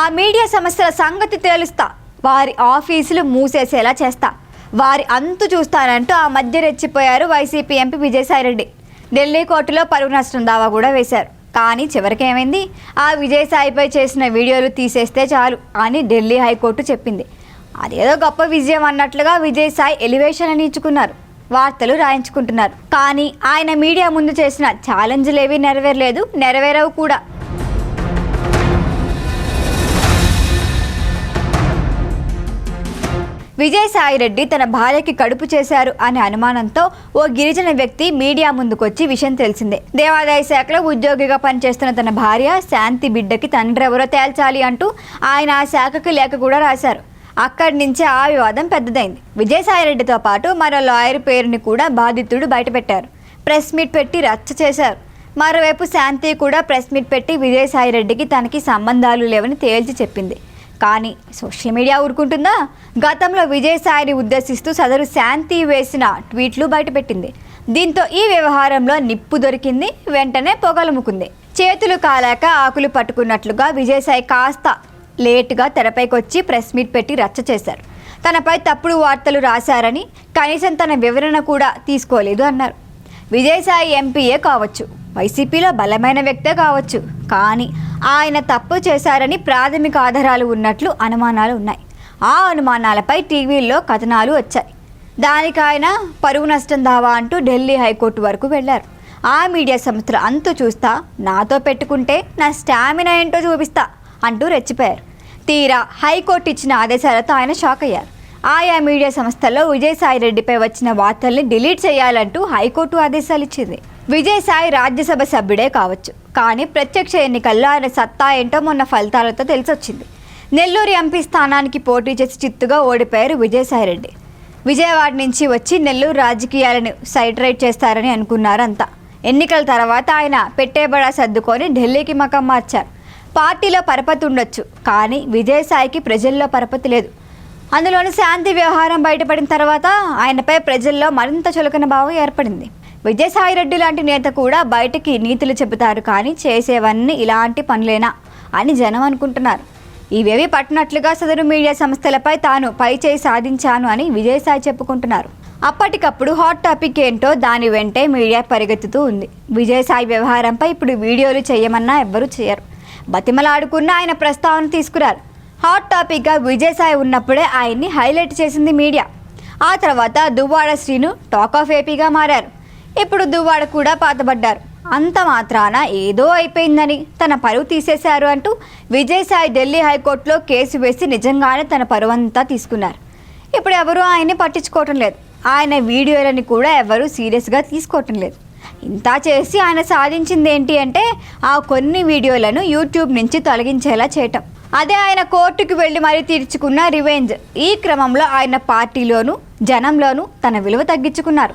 ఆ మీడియా సంస్థల సంగతి తేలుస్తా. వారి ఆఫీసులు మూసేసేలా చేస్తా. వారి అంతు చూస్తానంటూ ఆ మధ్య రెచ్చిపోయారు వైసీపీ ఎంపీ విజయసాయిరెడ్డి. ఢిల్లీ కోర్టులో పరువు నష్టం దావా కూడా వేశారు. కానీ చివరికి ఏమైంది ఆ విజయసాయిపై చేసిన వీడియోలు తీసేస్తే చాలు అని ఢిల్లీ హైకోర్టు చెప్పింది. అదేదో గొప్ప విజయం అన్నట్లుగా విజయసాయి ఎలివేషన్ అని ఇచ్చుకున్నారు వార్తలు రాయించుకుంటున్నారు. కానీ ఆయన మీడియా ముందు చేసిన ఛాలెంజ్లేవి నెరవేరలేదు నెరవేరవు కూడా. విజయసాయిరెడ్డి తన భార్యకి కడుపు చేశారు అనే అనుమానంతో ఓ గిరిజన వ్యక్తి మీడియా ముందుకొచ్చి విషయం తెలిసిందే. దేవాదాయ శాఖలో ఉద్యోగిగా పనిచేస్తున్న తన భార్య శాంతి బిడ్డకి తండ్రి ఎవరో తేల్చాలి అంటూ ఆయన ఆ శాఖకు లేఖ కూడా రాశారు. అక్కడి నుంచే ఆ వివాదం పెద్దదైంది. విజయసాయిరెడ్డితో పాటు మరో లాయర్ పేరుని కూడా బాధితుడు బయటపెట్టారు. ప్రెస్ మీట్ పెట్టి రచ్చ చేశారు. మరోవైపు శాంతి కూడా ప్రెస్ మీట్ పెట్టి విజయసాయిరెడ్డికి తనకి సంబంధాలు లేవని తేల్చి చెప్పింది. కానీ సోషల్ మీడియా ఊరుకుంటుందా? గతంలో విజయసాయిని ఉద్దేశిస్తూ సదరు శాంతి వేసిన ట్వీట్లు బయటపెట్టింది. దీంతో ఈ వ్యవహారంలో నిప్పు దొరికింది వెంటనే పొగలముకుంది చేతులు కాలాక ఆకులు పట్టుకున్నట్లుగా విజయసాయి కాస్త లేటుగా తెరపైకొచ్చి ప్రెస్ మీట్ పెట్టి రచ్చ చేశారు. తనపై తప్పుడు వార్తలు రాశారని కనీసం తన వివరణ కూడా తీసుకోలేదు అన్నారు. విజయసాయి ఎంపీఏ కావచ్చు వైసీపీలో బలమైన వ్యక్తే కావచ్చు. కానీ ఆయన తప్పు చేశారని ప్రాథమిక ఆధారాలు ఉన్నట్లు అనుమానాలు ఉన్నాయి. ఆ అనుమానాలపై టీవీల్లో కథనాలు వచ్చాయి. దానికి ఆయన పరువు నష్టం దావా అంటూ ఢిల్లీ హైకోర్టు వరకు వెళ్ళారు. ఆ మీడియా సంస్థలు అంతు చూస్తా నాతో పెట్టుకుంటే నా స్టామినా ఏంటో చూపిస్తా అంటూ రెచ్చిపోయారు. తీరా హైకోర్టు ఇచ్చిన ఆదేశాలతో ఆయన షాక్ అయ్యారు. ఆయా మీడియా సంస్థల్లో విజయసాయి రెడ్డిపై వచ్చిన వార్తల్ని డిలీట్ చేయాలంటూ హైకోర్టు ఆదేశాలు ఇచ్చింది విజయసాయి రాజ్యసభ సభ్యుడే కావచ్చు. కానీ ప్రత్యక్ష ఎన్నికల్లో ఆయన సత్తా ఏంటో మొన్న ఫలితాలతో తెలిసొచ్చింది. నెల్లూరు ఎంపీ స్థానానికి పోటీ చేసి చిత్తుగా ఓడిపోయారు విజయసాయిరెడ్డి. విజయవాడ నుంచి వచ్చి నెల్లూరు రాజకీయాలను సైడ్ రైట్ చేస్తారని అనుకున్నారు అంతా ఎన్నికల తర్వాత ఆయన పెట్టేబడా సర్దుకొని ఢిల్లీకి మకం మార్చారు. పార్టీలో పరపతి ఉండొచ్చు కానీ విజయసాయికి ప్రజల్లో పరపతి లేదు. అందులోని శాంతి వ్యవహారం బయటపడిన తర్వాత ఆయనపై ప్రజల్లో మరింత చులకన భావం ఏర్పడింది. విజయసాయిరెడ్డి లాంటి నేత కూడా బయటకి నీతులు చెబుతారు కానీ చేసేవన్నీ ఇలాంటి పనులేనా అని జనం అనుకుంటున్నారు. ఇవేవి పట్టినట్లుగా సదరు మీడియా సంస్థలపై తాను పైచేయి సాధించాను అని విజయసాయి చెప్పుకుంటున్నారు. అప్పటికప్పుడు హాట్ టాపిక్ ఏంటో దాని వెంటే మీడియా పరిగెత్తుతూ ఉంది. విజయసాయి వ్యవహారంపై ఇప్పుడు వీడియోలు చేయమన్నా ఎవ్వరూ చేయరు. బతిమలాడుకున్న ఆయన ప్రస్తావన తీసుకురారు. హాట్ టాపిక్గా విజయసాయి ఉన్నప్పుడే ఆయన్ని హైలైట్ చేసింది మీడియా. ఆ తర్వాత దువ్వాడ శ్రీను టాక్ ఆఫ్ ఏపీగా మారారు. ఇప్పుడు దువ్వాడ కూడా పాతబడ్డారు. అంత మాత్రాన ఏదో అయిపోయిందని తన పరువు తీసేశారు అంటూ విజయసాయి ఢిల్లీ హైకోర్టులో కేసు వేసి నిజంగానే తన పరువంతా తీసుకున్నారు. ఇప్పుడు ఎవరూ ఆయన్ని పట్టించుకోవటం లేదు. ఆయన వీడియోలని కూడా ఎవరూ సీరియస్గా తీసుకోవటం లేదు. ఇంత చేసి ఆయన సాధించింది ఏంటి అంటే ఆ కొన్ని వీడియోలను యూట్యూబ్ నుంచి తొలగించేలా చేయటం. అదే ఆయన కోర్టుకు వెళ్ళి మరీ తీర్చుకున్న రివెంజ్. ఈ క్రమంలో ఆయన పార్టీలోనూ జనంలోనూ తన విలువ తగ్గించుకున్నారు.